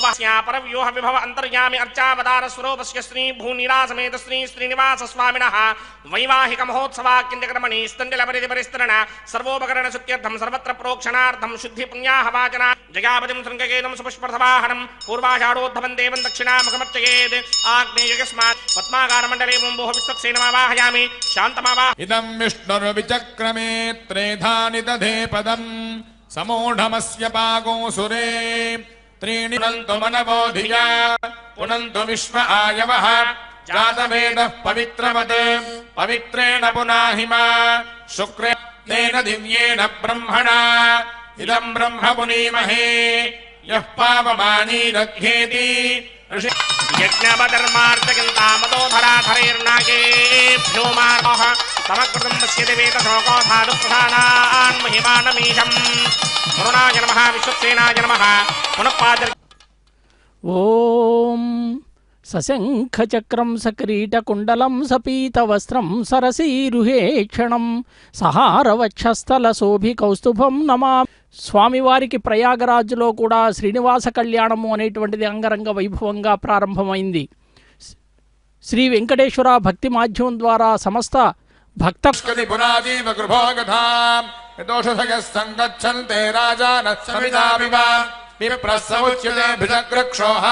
गोवास्यापर व्यूह विभव अंतर्यामि अर्चावदार श्री श्री श्रीनिवास स्वामिनः वैवाहिक महोत्सवाक्यन्तक्रमणि परिस्तरण सर्वोपकरण सर्वत्र शुद्धि पुण्याह वाचना जगापतिं शृङ्गकेतं सुपुष्पर्थवाहनं पूर्वाषाढोद्धवं देवं आग्नेयस्मात् इदं विष्णुर्विचक्रमे त्रेधानि दधे समूढमस्य पागो सुरे त्रीणि पुनन्तु मनवो धिया पुनन्तु विश्व आयवः। जातवेदः पवित्रवत् पवित्रेण पुनाहिमा। शुक्रेण दिव्येन ब्रह्मणा। इदम् ब्रह्म पुनीमहे। यः पावमानीदध्येति यज्ञापधर्मार्थगन्तामतोधराधरैर्नागेभ्यो मारोः समकृतम् पश्यति वेदशोको धातुप्रधानान् महिमानमीशम् కరుణాయ నమః విశ్వక్సేనాయ నమః పునఃపాదర్ ఓం సశంఖచక్రం సక్రీటకుండలం సపీతవస్త్రం సరసీరుహేక్షణం సహారవక్షస్థల శోభి కౌస్తుభం నమా స్వామివారికి ప్రయాగరాజులో కూడా శ్రీనివాస కళ్యాణము అనేటువంటిది అంగరంగ వైభవంగా ప్రారంభమైంది. శ్రీ వెంకటేశ్వర భక్తి మాధ్యమం ద్వారా సమస్త భక్త పురాజీవ గృభోగధా యతోషధయः सङ्गच्छन्ते राजानः समिधामिव विप्रसमुच्यते भिजग्रक्षोः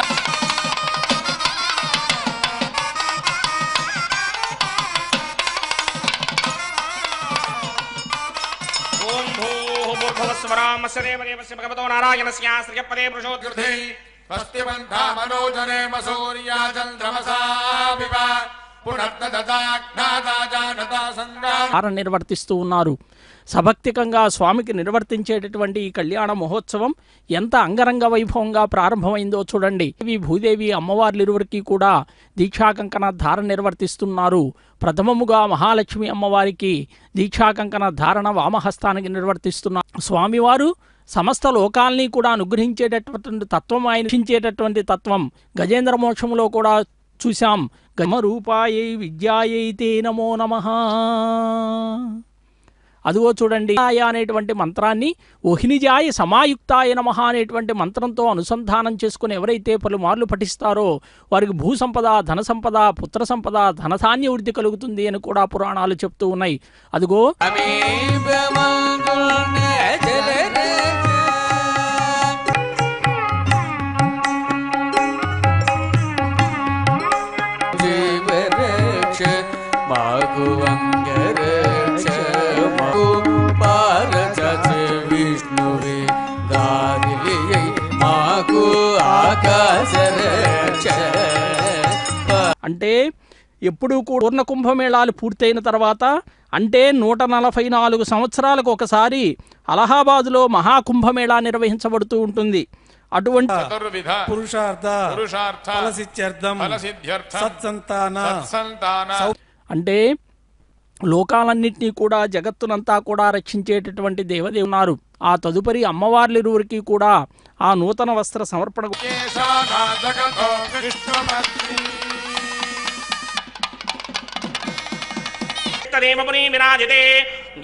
ఓం భూః భూర్భువస్వరామస్య దేవదేవస్య భగవతో నారాయణస్య శ్రియపదే పురుషోత్కృతే कृते स्वस्ति बन्धा मनोजने मसूर्या चन्द्रमसाविव पुनर्ददाग्नादा जानता सङ्गा ధార నిర్వర్తిస్తూ ఉన్నారు సభక్తికంగా స్వామికి నిర్వర్తించేటటువంటి ఈ కళ్యాణ మహోత్సవం ఎంత అంగరంగ వైభవంగా ప్రారంభమైందో చూడండి. ఈ భూదేవి అమ్మవార్లిరువురికి కూడా దీక్షాకంకణ ధార నిర్వర్తిస్తున్నారు. ప్రథమముగా మహాలక్ష్మి అమ్మవారికి దీక్షాకంకణ ధారణ వామహస్తానికి నిర్వర్తిస్తున్నారు. స్వామివారు సమస్త లోకాల్ని కూడా అనుగ్రహించేటటువంటి తత్వం ఆయన తత్వం గజేంద్ర మోక్షంలో కూడా చూశాం. గమరూపాయై విద్యాయై తే నమో నమ. అదిగో చూడండి. ఆయ అనేటువంటి మంత్రాన్ని ఒహినిజాయ సమాయుక్తాయ నమ అనేటువంటి మంత్రంతో అనుసంధానం చేసుకుని ఎవరైతే పలుమార్లు పఠిస్తారో వారికి భూ సంపద ధన సంపద పుత్ర సంపద ధనధాన్య వృద్ధి కలుగుతుంది అని కూడా పురాణాలు చెప్తూ ఉన్నాయి. అదిగో. మాకు అంటే ఎప్పుడూ పూర్ణ కుంభమేళాలు పూర్తయిన తర్వాత అంటే నూట నలభై నాలుగు సంవత్సరాలకు ఒకసారి అలహాబాద్లో మహాకుంభమేళా నిర్వహించబడుతూ ఉంటుంది. అటువంటి పురుషార్థ అంటే లోకాలన్నింటినీ కూడా జగత్తునంతా కూడా రక్షించేటటువంటి దేవదేవున్నారు ఉన్నారు. ఆ తదుపరి అమ్మవార్లిరువురికి కూడా ఆ నూతన వస్త్ర సమర్పణ విరాజితే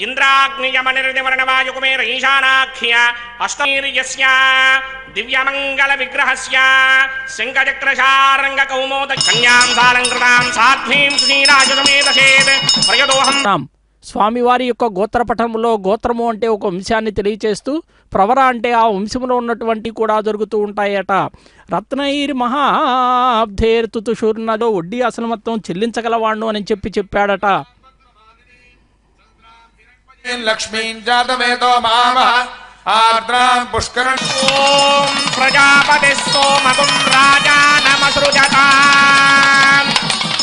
ఇంద్రాగ్నియమనిర్దివర్ణవాయుకుమేర ఈశానాఖ్య అష్టమీర్యస్య దివ్యమంగళ విగ్రహస్య శంఖచక్రశారంగ కౌమోద కన్యాం సాలంకృతాం సాధ్వీం శ్రీరాజసమేతసేత్ ప్రయదోహం. స్వామివారి యొక్క గోత్రపటంలో గోత్రము అంటే ఒక వంశాన్ని తెలియచేస్తూ ప్రవర అంటే ఆ వంశంలో ఉన్నటువంటి కూడా దొరుకుతూ ఉంటాయట. రత్నైర్ మహాబ్ధేర్తుతుషూర్ణలో వడ్డీ అసలు మొత్తం చెల్లించగలవాణ్ణు అని చెప్పి చెప్పాడట. लक्ष्मीम् जातवेदो मामः। आर्द्राम् आद्रा ॐ प्रजापतिः प्रजापतिस्थो मधुम् राजा नमसृजता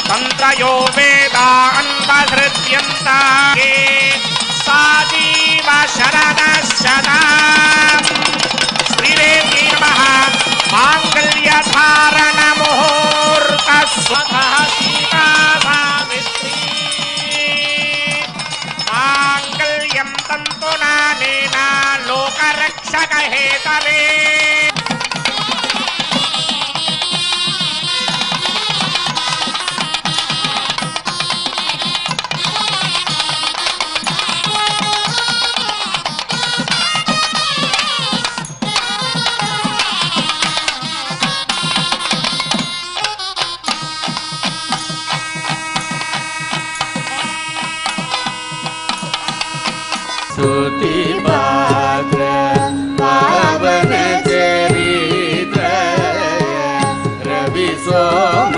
सन्तयो वेदान्त हृत्यन्ता सा सगहे तले। Krishna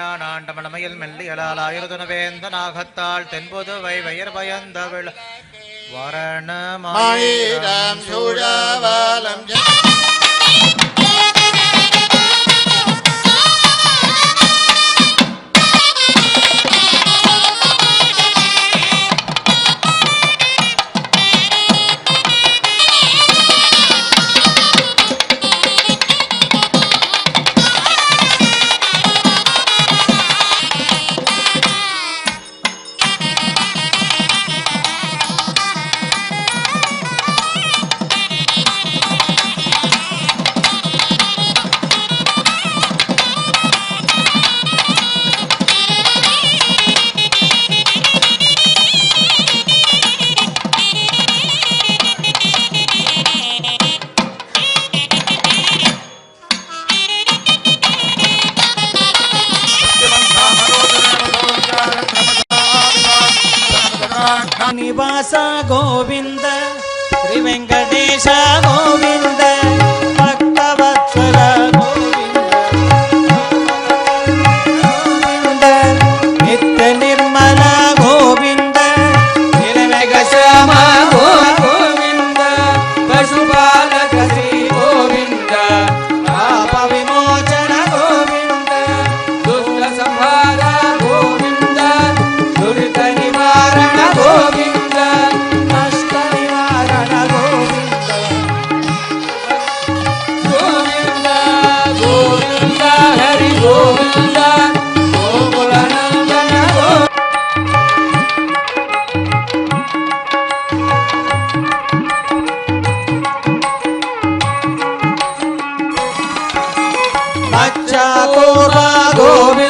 ஞானாண்டமணமையில் மெல்லியலால் ஆயுதன வேந்தனாகத்தாள் தென்பொது வை வயர் பயந்தவள் வரணமாயிரம் சூழவாலம் ஸ்ரீ வெங்கடேஷ கோவிந்த বাচ্চা তোরা গোবিন্দ